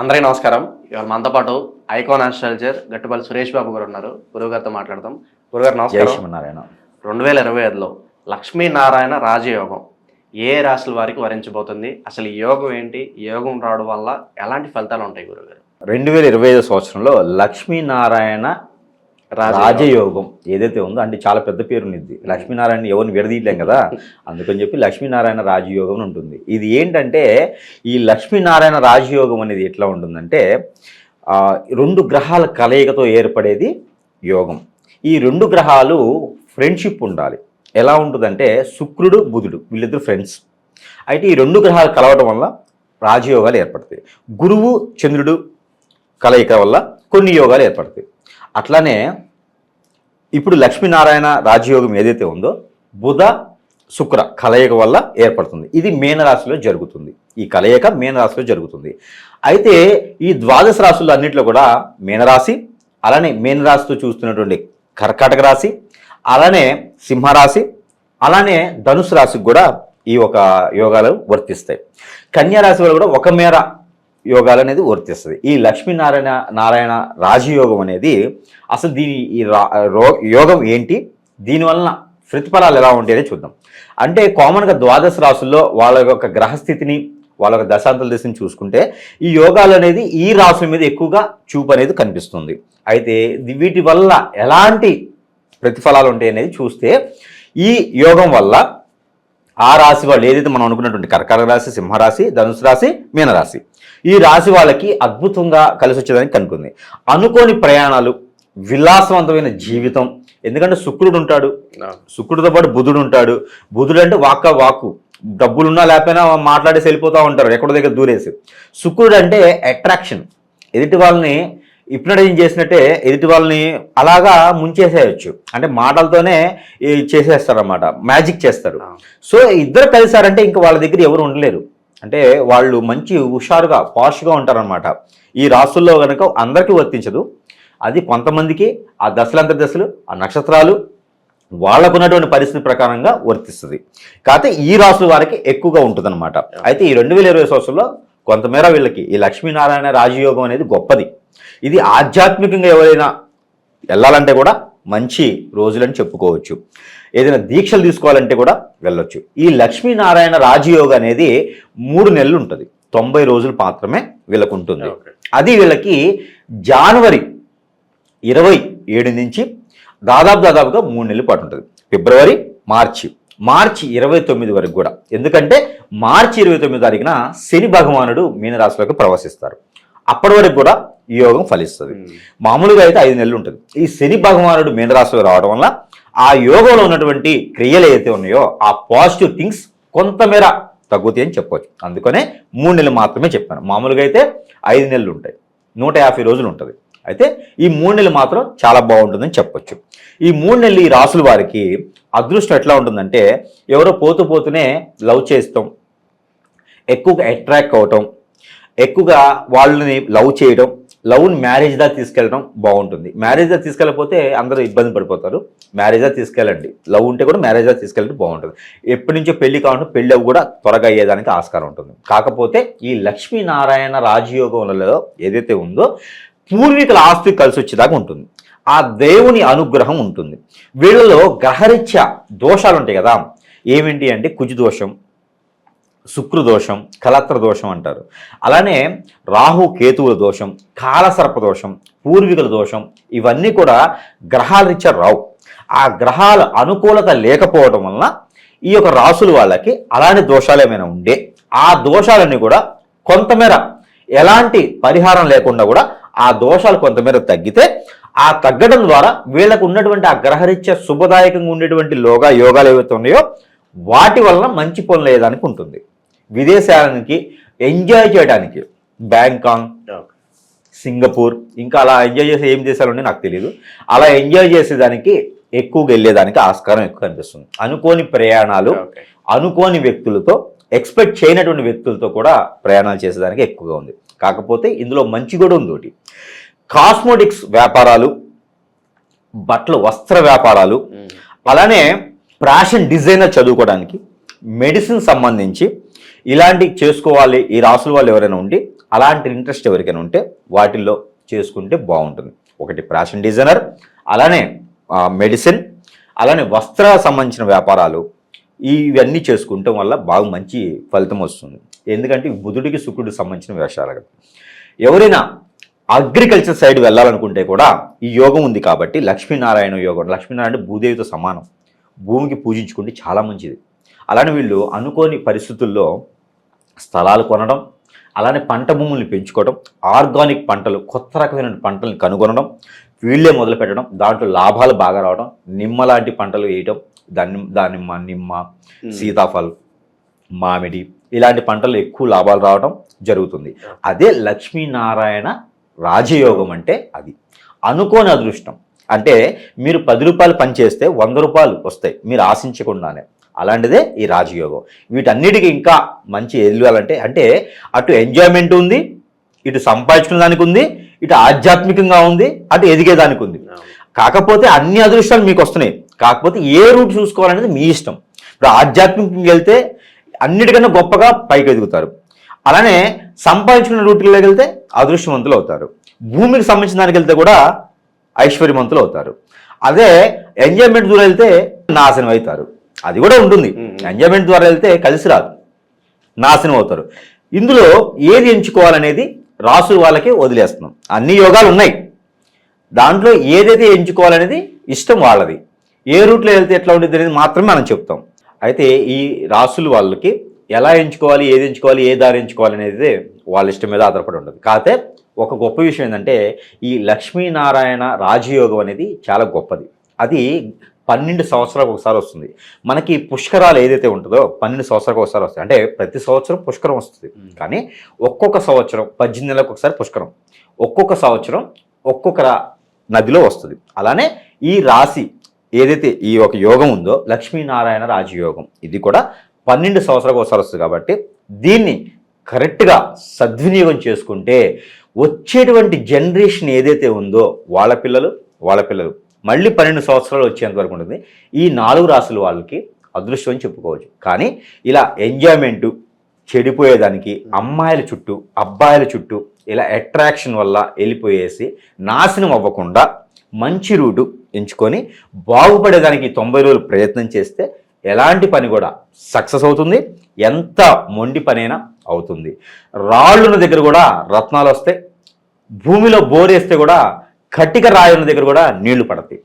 అందరికీ నమస్కారం. ఇవాళ మనతో పాటు ఐకాన్ ఆస్ట్రాలజర్ గట్టుపల్లి సురేష్ బాబు గారు ఉన్నారు. గురుగారితో మాట్లాడదాం. గురుగారు నమస్కారం. శ్రీమన్నారాయణ. రెండు వేల ఇరవై ఐదులో లక్ష్మీనారాయణ రాజయోగం ఏ రాశుల వారికి వరించబోతుంది? అసలు ఈ యోగం ఏంటి? యోగం రావడం వల్ల ఎలాంటి ఫలితాలు ఉంటాయి గురుగారు రెండు వేల ఇరవై ఐదు సంవత్సరంలో లక్ష్మీనారాయణ రాజయోగం. ఏదైతే ఉందో అంటే చాలా పెద్ద పేరు ఉంది లక్ష్మీనారాయణ ఎవరిని విడదీయలేం కదా? అందుకని చెప్పి లక్ష్మీనారాయణ రాజయోగం ఉంటుంది. ఇది ఏంటంటే ఈ లక్ష్మీనారాయణ రాజయోగం అనేది ఎట్లా ఉంటుందంటే రెండు గ్రహాల కలయికతో ఏర్పడేది యోగం. ఈ రెండు గ్రహాలు ఫ్రెండ్షిప్ ఉండాలి. ఎలా ఉంటుందంటే శుక్రుడు బుధుడు వీళ్ళిద్దరు ఫ్రెండ్స్. అయితే ఈ రెండు గ్రహాలు కలవడం వల్ల రాజయోగాలు ఏర్పడతాయి. గురువు చంద్రుడు కలయిక వల్ల కొన్ని యోగాలు ఏర్పడతాయి. అట్లానే ఇప్పుడు లక్ష్మీనారాయణ రాజయోగం ఏదైతే ఉందో బుధ శుక్ర కలయిక వల్ల ఏర్పడుతుంది. ఇది మీనరాశిలో జరుగుతుంది. ఈ కలయిక మీనరాశిలో జరుగుతుంది. అయితే ఈ ద్వాదశ రాశుల్లో అన్నింటిలో కూడా మీనరాశి అలానే మీనరాశితో చూస్తున్నటువంటి కర్కాటక రాశి అలానే సింహరాశి అలానే ధనుసు రాశికి కూడా ఈ ఒక యోగాలు వర్తిస్తాయి. కన్యా రాశి వాళ్ళు కూడా ఒక మేర యోగాలు అనేది వర్తిస్తుంది. ఈ లక్ష్మీనారాయణ నారాయణ రాజయోగం అనేది అసలు దీని ఈ రా- రో- యోగం ఏంటి? దీనివలన ప్రతిఫలాలు ఎలా ఉంటాయని చూద్దాం. అంటే కామన్గా ద్వాదశ రాసుల్లో వాళ్ళ యొక్క గ్రహస్థితిని వాళ్ళ యొక్క దశాంతల దిశని చూసుకుంటే ఈ యోగాలు అనేది ఈ రాసుల మీద ఎక్కువగా చూపు అనేది కనిపిస్తుంది. అయితే వీటి వల్ల ఎలాంటి ప్రతిఫలాలు ఉంటాయి అనేది చూస్తే ఈ యోగం వల్ల ఆ రాశి వాళ్ళు ఏదైతే మనం అనుకున్నటువంటి కర్కాటక రాశి సింహరాశి ధనుసు రాశి మీనరాశి ఈ రాశి వాళ్ళకి అద్భుతంగా కలిసి వచ్చేదానికి కనుకుంది అనుకోని ప్రయాణాలు విలాసవంతమైన జీవితం. ఎందుకంటే శుక్రుడు ఉంటాడు. శుక్రుడితో పాటు బుధుడు ఉంటాడు. బుధుడు అంటే వాక్క వాక్కు. డబ్బులున్నా లేకపోయినా మాట్లాడేసి వెళ్ళిపోతూ ఉంటారు ఎక్కడో దగ్గర దూరేసి. శుక్రుడు అంటే అట్రాక్షన్ ఎదుటి వాళ్ళని హిప్నటైజ్ చేసినట్టే ఎదుటి వాళ్ళని అలాగా ముంచేసేయచ్చు. అంటే మాటలతోనే చేసేస్తారన్నమాట. మ్యాజిక్ చేస్తారు. సో ఇద్దరు కలిసారంటే ఇంకా వాళ్ళ దగ్గర ఎవరు ఉండలేరు. అంటే వాళ్ళు మంచి హుషారుగా పాష్గా ఉంటారనమాట ఈ రాసుల్లో కనుక అందరికీ వర్తించదు. అది కొంతమందికి ఆ దశలంతర దశలు ఆ నక్షత్రాలు వాళ్ళకున్నటువంటి పరిస్థితి ప్రకారంగా వర్తిస్తుంది. కాకపోతే ఈ రాసుల వారికి ఎక్కువగా ఉంటుందన్నమాట. అయితే ఈ రెండు వేల ఇరవై సంవత్సరంలో కొంతమేర వీళ్ళకి ఈ లక్ష్మీనారాయణ రాజయోగం అనేది గొప్పది. ఇది ఆధ్యాత్మికంగా ఎవరైనా వెళ్ళాలంటే కూడా మంచి రోజులని చెప్పుకోవచ్చు. ఏదైనా దీక్షలు తీసుకోవాలంటే కూడా వెళ్ళొచ్చు. ఈ లక్ష్మీనారాయణ రాజయోగ అనేది మూడు నెలలు ఉంటుంది. తొంభై రోజులు మాత్రమే వీళ్ళకు ఉంటుంది. అది వీళ్ళకి జనవరి ఇరవై ఏడు నుంచి దాదాపు దాదాపుగా మూడు నెలల పాటు ఉంటుంది. ఫిబ్రవరి మార్చి. మార్చి ఇరవై తొమ్మిది వరకు కూడా. ఎందుకంటే మార్చి ఇరవై తొమ్మిది తారీఖున శని భగవానుడు మీనరాశిలోకి ప్రవేశిస్తారు. అప్పటి వరకు కూడా ఈ యోగం ఫలిస్తుంది. మామూలుగా అయితే ఐదు నెలలు ఉంటుంది. ఈ శని భగవానుడు మీనరాశిలో రావడం వల్ల ఆ యోగంలో ఉన్నటువంటి క్రియలు ఏవైతే ఉన్నాయో ఆ పాజిటివ్ థింగ్స్ కొంతమేర తగ్గుతాయి అని చెప్పవచ్చు అందుకనే మూడు నెలలు మాత్రమే చెప్పాను. మామూలుగా అయితే ఐదు నెలలు ఉంటాయి. నూట యాభై రోజులు ఉంటుంది. అయితే ఈ మూడు నెలలు మాత్రం చాలా బాగుంటుందని చెప్పొచ్చు. ఈ మూడు నెలలు ఈ రాసుల వారికి అదృష్టం ఎట్లా ఉంటుందంటే ఎవరో పోతూ పోతూనే లవ్ చేస్తాం ఎక్కువగా అట్రాక్ట్ అవటం ఎక్కువగా వాళ్ళని లవ్ చేయడం లవ్ని మ్యారేజ్ దా తీసుకెళ్ళడం బాగుంటుంది. మ్యారేజ్ దా తీసుకెళ్ళకపోతే అందరూ ఇబ్బంది పడిపోతారు. మ్యారేజ్ దా తీసుకెళ్ళండి. లవ్ ఉంటే కూడా మ్యారేజ్ దా తీసుకెళ్ళడం బాగుంటుంది. ఎప్పటి నుంచో పెళ్ళి కావడం పెళ్ళి అవి కూడా త్వరగా అయ్యేదానికి ఆస్కారం ఉంటుంది. కాకపోతే ఈ లక్ష్మీనారాయణ రాజయోగంలో ఏదైతే ఉందో పూర్వీకుల ఆస్తి కలిసి వచ్చేదాకా ఉంటుంది. ఆ దేవుని అనుగ్రహం ఉంటుంది. వీళ్ళలో గ్రహరీత్యా దోషాలు ఉంటాయి కదా. ఏమిటి అంటే కుజు దోషం శుక్రదోషం కలత్ర దోషం అంటారు. అలానే రాహు కేతువుల దోషం కాలసర్ప దోషం పూర్వీకుల దోషం ఇవన్నీ కూడా గ్రహాల రీత్యా రావు. ఆ గ్రహాల అనుకూలత లేకపోవడం వలన ఈ యొక్క రాసుల వాళ్ళకి అలాంటి దోషాలు ఏమైనా ఉండే ఆ దోషాలన్నీ కూడా కొంతమేర ఎలాంటి పరిహారం లేకుండా కూడా ఆ దోషాలు కొంతమేర తగ్గితే ఆ తగ్గడం ద్వారా వీళ్ళకు ఉన్నటువంటి ఆ గ్రహరీత్యా శుభదాయకంగా ఉండేటువంటి లోగా యోగాలు ఏవైతే ఉన్నాయో వాటి వలన మంచి పనులు వేయడానికి ఉంటుంది. విదేశానికి ఎంజాయ్ చేయడానికి. బ్యాంకాక్ సింగపూర్ ఇంకా అలా ఎంజాయ్ చేసే ఏం దేశాలు ఉన్నాయో నాకు తెలియదు అలా ఎంజాయ్ చేసేదానికి ఎక్కువగా వెళ్ళేదానికి ఆస్కారం ఎక్కువ కనిపిస్తుంది అనుకోని ప్రయాణాలు. అనుకోని వ్యక్తులతో ఎక్స్పెక్ట్ చేయనటువంటి వ్యక్తులతో కూడా ప్రయాణాలు చేసేదానికి ఎక్కువగా ఉంది. కాకపోతే ఇందులో మంచి కూడా ఉంది ఒకటి. కాస్మోటిక్స్ వ్యాపారాలు బట్టలు వస్త్ర వ్యాపారాలు అలానే ఫ్యాషన్ డిజైనర్ చదువుకోవడానికి మెడిసిన్ సంబంధించి ఇలాంటి చేసుకోవాలి ఈ రాసుల వాళ్ళు ఎవరైనా ఉండి అలాంటి ఇంట్రెస్ట్ ఎవరికైనా ఉంటే వాటిల్లో చేసుకుంటే బాగుంటుంది. ఒకటి ఫ్యాషన్ డిజైనర్ అలానే మెడిసిన్ అలానే వస్త్ర సంబంధించిన వ్యాపారాలు ఇవన్నీ చేసుకుంటాం వల్ల బాగా మంచి ఫలితం వస్తుంది. ఎందుకంటే బుధుడికి శుక్రుడికి సంబంధించిన వేషాలు కదా. ఎవరైనా అగ్రికల్చర్ సైడ్ వెళ్ళాలనుకుంటే కూడా ఈ యోగం ఉంది కాబట్టి లక్ష్మీనారాయణ యోగం లక్ష్మీనారాయణ భూదేవితో సమానం. భూమికి పూజించుకుంటే చాలా మంచిది. అలానే వీళ్ళు అనుకోని పరిస్థితుల్లో స్థలాలు కొనడం అలానే పంట భూముల్ని పెంచుకోవడం ఆర్గానిక్ పంటలు కొత్త రకమైన పంటలను కనుగొనడం వీళ్ళే మొదలు పెట్టడం దాంట్లో లాభాలు బాగా రావడం నిమ్మ లాంటి పంటలు వేయటం దాన్ని దానిమ్మ నిమ్మ సీతాఫల్ మామిడి ఇలాంటి పంటలు ఎక్కువ లాభాలు రావడం జరుగుతుంది. అదే లక్ష్మీనారాయణ రాజయోగం అంటే అది. అనుకోని అదృష్టం. అంటే మీరు పది రూపాయలు పని చేస్తే వంద రూపాయలు వస్తాయి. మీరు ఆశించకుండానే. అలాంటిదే ఈ రాజయోగం. వీటన్నిటికీ ఇంకా మంచి ఎదగాలంటే అంటే అటు ఎంజాయ్మెంట్ ఉంది ఇటు సంపాదించుకునే దానికి ఉంది ఇటు ఆధ్యాత్మికంగా ఉంది అటు ఎదిగేదానికి ఉంది కాకపోతే అన్ని అదృష్టాలు మీకు వస్తున్నాయి కాకపోతే ఏ రూట్ చూసుకోవాలనేది మీ ఇష్టం. ఇప్పుడు ఆధ్యాత్మికంగా వెళ్తే అన్నిటికన్నా గొప్పగా పైకి ఎదుగుతారు. అలానే సంపాదించుకున్న రూట్లోకి వెళ్తే అదృష్టవంతులు అవుతారు. భూమికి సంబంధించిన దానికి వెళ్తే కూడా ఐశ్వర్యవంతులు అవుతారు. అదే ఎంజాయ్మెంట్ ద్వారా వెళ్తే నాశనం అవుతారు అది కూడా ఉంటుంది. ఎంజాయ్మెంట్ ద్వారా వెళ్తే కలిసి రాదు. నాశనం అవుతారు. ఇందులో ఏది ఎంచుకోవాలనేది రాసు వాళ్ళకి వదిలేస్తున్నాం. అన్ని యోగాలు ఉన్నాయి. దాంట్లో ఏదైతే ఎంచుకోవాలనేది ఇష్టం వాళ్ళది. ఏ రూట్లో వెళ్తే ఎట్లా ఉండేది అనేది మాత్రమే మనం చెప్తాం. అయితే ఈ రాసులు వాళ్ళకి ఎలా ఎంచుకోవాలి ఏది ఎంచుకోవాలి ఏ దారి ఎంచుకోవాలి అనేది వాళ్ళ ఇష్టం మీద ఆధారపడి ఉండదు. కాకపోతే ఒక గొప్ప విషయం ఏంటంటే ఈ లక్ష్మీనారాయణ రాజయోగం అనేది చాలా గొప్పది. అది పన్నెండు సంవత్సరాలకు ఒకసారి వస్తుంది. మనకి పుష్కరాలు ఏదైతే ఉంటుందో పన్నెండు సంవత్సరాలకు ఒకసారి వస్తాయి. అంటే ప్రతి సంవత్సరం పుష్కరం వస్తుంది. కానీ ఒక్కొక్క సంవత్సరం పద్దెనిమిది నెలలకు ఒకసారి పుష్కరం. ఒక్కొక్క సంవత్సరం ఒక్కొక్క నదిలో వస్తుంది. అలానే ఈ రాశి ఏదైతే ఈ ఒక యోగం ఉందో లక్ష్మీనారాయణ రాజయోగం ఇది కూడా పన్నెండు సంవత్సరాలకు ఒకసారి వస్తుంది కాబట్టి దీన్ని కరెక్ట్గా సద్వినియోగం చేసుకుంటే వచ్చేటువంటి జనరేషన్ ఏదైతే ఉందో వాళ్ళ పిల్లలు వాళ్ళ పిల్లలు మళ్ళీ పన్నెండు సంవత్సరాలు వచ్చేంత వరకు ఉంటుంది. ఈ నాలుగు రాసుల వాళ్ళకి అదృష్టం అని చెప్పుకోవచ్చు. కానీ ఇలా ఎంజాయ్మెంటు చెడిపోయేదానికి అమ్మాయిల చుట్టూ అబ్బాయిల చుట్టూ ఇలా అట్రాక్షన్ వల్ల వెళ్ళిపోయేసి నాశనం అవ్వకుండా మంచి రూటు ఎంచుకొని బాగుపడేదానికి తొంభై రోజులు ప్రయత్నం చేస్తే ఎలాంటి పని కూడా సక్సెస్ అవుతుంది. ఎంత మొండి పనైనా అవుతుంది. రాళ్ళున్న దగ్గర కూడా రత్నాలు వస్తాయి. భూమిలో బోరేస్తే కూడా కట్టిక రాయున్న దగ్గర కూడా నీళ్ళు పడతాయి.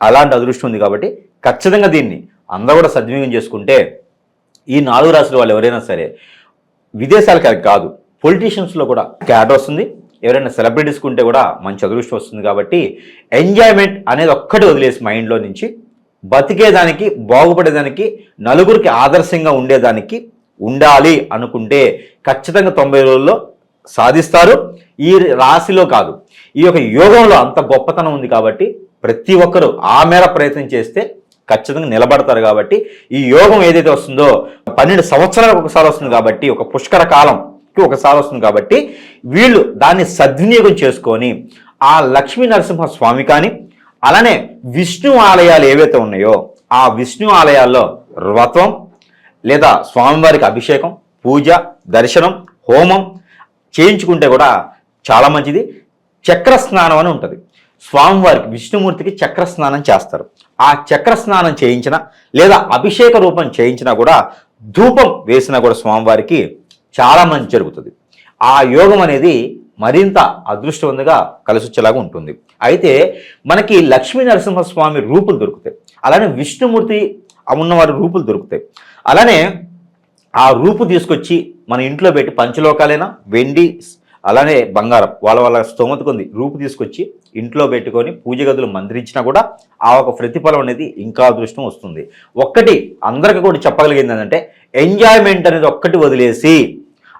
అలాంటి అదృష్టం ఉంది కాబట్టి ఖచ్చితంగా దీన్ని అందరూ కూడా సద్వినియోగం చేసుకుంటే ఈ నాలుగు రాశుల వాళ్ళు ఎవరైనా సరే విదేశాలకి కాదు పొలిటీషియన్స్లో కూడా క్యాట్ వస్తుంది. ఎవరైనా సెలబ్రిటీస్ ఉంటే కూడా మంచి అదృష్టం వస్తుంది కాబట్టి ఎంజాయ్మెంట్ అనేది ఒక్కటి వదిలేసి మైండ్లో నుంచి బతికేదానికి బాగుపడేదానికి నలుగురికి ఆదర్శంగా ఉండేదానికి ఉండాలి అనుకుంటే ఖచ్చితంగా తొంభై రోజుల్లో సాధిస్తారు. ఈ రాశిలో కాదు ఈ యొక్క యోగంలో అంత గొప్పతనం ఉంది కాబట్టి ప్రతి ఒక్కరూ ఆ మేర ప్రయత్నం చేస్తే ఖచ్చితంగా నిలబడతారు కాబట్టి ఈ యోగం ఏదైతే వస్తుందో పన్నెండు సంవత్సరాలకు ఒకసారి వస్తుంది కాబట్టి ఒక పుష్కర కాలంకి ఒకసారి వస్తుంది కాబట్టి వీళ్ళు దాన్ని సద్వినియోగం చేసుకొని ఆ లక్ష్మీ నరసింహ స్వామి కానీ అలానే విష్ణు ఆలయాలు ఏవైతే ఉన్నాయో ఆ విష్ణు ఆలయాల్లో వ్రతం లేదా స్వామివారికి అభిషేకం పూజ దర్శనం హోమం చేయించుకుంటే కూడా చాలా మంచిది. చక్ర స్నానం అని ఉంటుంది. స్వామివారికి విష్ణుమూర్తికి చక్ర స్నానం చేస్తారు. ఆ చక్ర స్నానం చేయించిన లేదా అభిషేక రూపం చేయించినా కూడా ధూపం వేసినా కూడా స్వామివారికి చాలా మంచి జరుగుతుంది. ఆ యోగం అనేది మరింత అదృష్టవంతంగా కలిసొచ్చేలాగా ఉంటుంది. అయితే మనకి లక్ష్మీ నరసింహస్వామి రూపులు దొరుకుతాయి. అలానే విష్ణుమూర్తి ఉన్నవారి రూపులు దొరుకుతాయి. అలానే ఆ రూపు తీసుకొచ్చి మన ఇంట్లో పెట్టి పంచలోకాలైనా వెండి అలానే బంగారం. వాళ్ళ వాళ్ళ స్తోమతకు ఉంది రూపు తీసుకొచ్చి ఇంట్లో పెట్టుకొని పూజ గదులు మంత్రించినా కూడా ఆ ఒక ప్రతిఫలం అనేది ఇంకా అదృష్టం వస్తుంది. ఒక్కటి అందరికీ కూడా చెప్పగలిగింది ఏంటంటే ఎంజాయ్మెంట్ అనేది ఒక్కటి వదిలేసి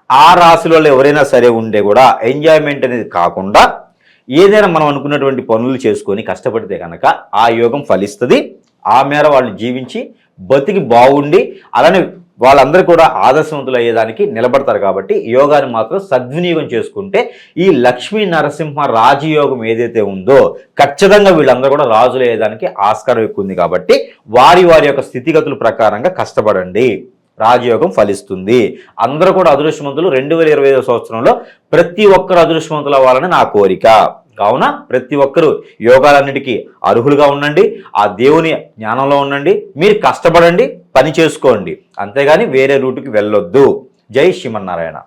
ఆ రాశిలో ఎవరైనా సరే ఉండే కూడా ఎంజాయ్మెంట్ అనేది కాకుండా ఏదైనా మనం అనుకున్నటువంటి పనులు చేసుకొని కష్టపడితే కనుక ఆ యోగం ఫలిస్తుంది. ఆ మేర వాళ్ళు జీవించి బతికి బాగుండి అలానే వాళ్ళందరూ కూడా ఆదర్శవంతులు అయ్యేదానికి నిలబడతారు కాబట్టి యోగాన్ని మాత్రం సద్వినియోగం చేసుకుంటే ఈ లక్ష్మీ నరసింహ రాజయోగం ఏదైతే ఉందో ఖచ్చితంగా వీళ్ళందరూ కూడా రాజులు అయ్యేదానికి ఆస్కారం ఎక్కువ ఉంది కాబట్టి వారి వారి యొక్క స్థితిగతుల ప్రకారంగా కష్టపడండి. రాజయోగం ఫలిస్తుంది. అందరూ కూడా అదృష్టవంతులు రెండు వేల ఇరవై ఐదో సంవత్సరంలో ప్రతి ఒక్కరు అదృష్టవంతులు అవ్వాలని నా కోరిక. కావున ప్రతి ఒక్కరూ యోగాలన్నిటికీ అర్హులుగా ఉండండి. ఆ దేవుని జ్ఞానంలో ఉండండి. మీరు కష్టపడండి. పని చేసుకోండి. అంతేగాని వేరే రూటుకి వెళ్ళొద్దు. జై శ్రీమన్నారాయణ.